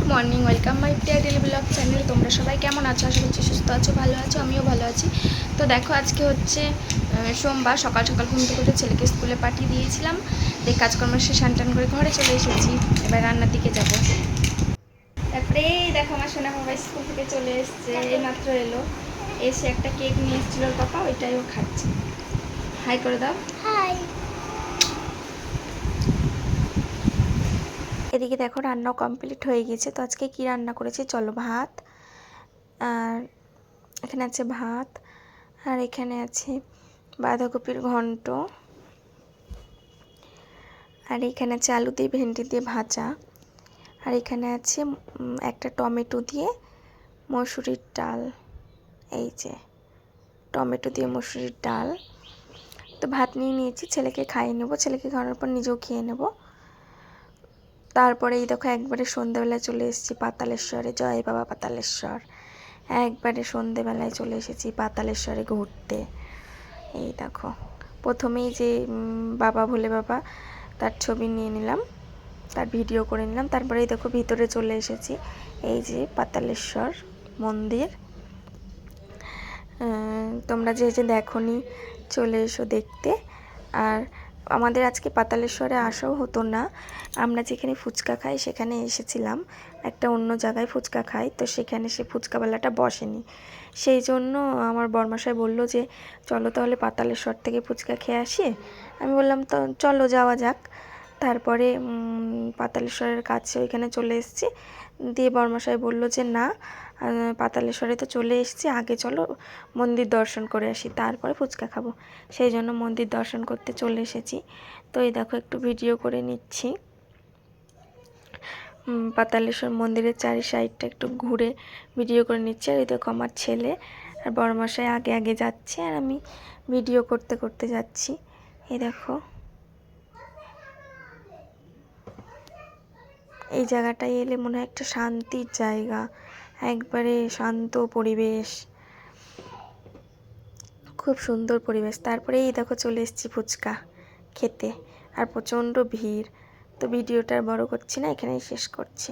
Good morning, welcome my dear daily blog channel. তোমরা সবাই কেমন আছো? আশা করছি সুস্থ আছো, ভালো আছো, আমিও ভালো আছি। তো দেখো, আজকে হচ্ছে সোমবার, সকাল সকাল ঘুম থেকে উঠে ছেলেকে স্কুলে পাঠিয়ে দিয়েছিলাম। দিয়ে কাজকর্ম শেষ টান করে ঘরে চলে এসেছি। এবার রান্নার দিকে যাব। তারপরে, দেখো, আমার সোনা বাবা স্কুল থেকে চলে এসছে এই মাত্র এলো। এসে একটা কেক নিয়ে এসেছিল পাপা, ওইটাই ও খাচ্ছে। হাই করে দাও। হাই। এদিকে দেখো রান্না কমপ্লিট হয়ে গেছে। তো আজকে কি রান্না করেছি? চলো ভাত। আর এখানে আছে ভাত। আর এখানে আছে বাঁধাকপির ঘন্ট। আর এখানে আছে আলু দিয়ে ভেন্ডি দিয়ে ভাজা। আর এখানে আছে একটা টমেটো দিয়ে মসুরির ডাল। এই যে, টমেটো দিয়ে মসুরির ডাল। তো ভাত নিয়ে নিয়েছি, ছেলেকে খাইয়ে নেব। ছেলেকে খাওয়ানোর পর নিজেও খেয়ে নেব। তারপরে এই দেখো একবারে সন্ধ্যেবেলায় চলে এসেছি পাতালেশ্বরে। জয় বাবা পাতালেশ্বর। একবারে সন্ধ্যেবেলায় চলে এসেছি পাতালেশ্বরে ঘুরতে। এই দেখো, প্রথমেই যে বাবা ভোলে বাবা, তার ছবি নিয়ে নিলাম, তার ভিডিও করে নিলাম তারপরে এই দেখো ভিতরে চলে এসেছি। এই যে পাতালেশ্বর মন্দির। তোমরা যে যে দেখনি, চলে এসো দেখতে। আর আমাদের আজকে পাতালেশ্বরে আসাও হতো না। আমরা যেখানে ফুচকা খাই সেখানে এসেছিলাম। একটা অন্য জায়গায় ফুচকা খাই, তো সেখানে সে ফুচকাওয়ালাটা বসেনি। সেই জন্য আমার বর্মাশাই বলল যে, চলো তাহলে পাতালেশ্বর থেকে ফুচকা খেয়ে আসি। আমি বললাম, তো চলো যাওয়া যাক। তারপরে পাতালেশ্বরের কাছে ওইখানে চলে এসেছি। দিয়ে বর্মাশাই বলল যে, না পাতালেশ্বরে তো চলে এসেছি, আগে চলো মন্দির দর্শন করে আসি, তারপরে ফুচকা খাব। সেই জন্য মন্দির দর্শন করতে চলে এসেছি। তো এই দেখো, একটু ভিডিও করে নিচ্ছি। পাতালেশ্বর মন্দিরের চারি সাইডটা একটু ঘুরে ভিডিও করে নিচ্ছি। আর এই দেখো, আমার ছেলে আর বড়মশাই আগে আগে যাচ্ছে আর আমি ভিডিও করতে করতে যাচ্ছি। এই দেখো। এই জায়গাটায় এলে মনে হয় একটা শান্তির জায়গা, একবারে শান্ত পরিবেশ। খুব সুন্দর পরিবেশ। তারপরে এই দেখো চলে এসেছি ফুচকা খেতে। আর প্রচণ্ড ভিড়। তো ভিডিওটা বড় করছি না, এখানেই শেষ করছি।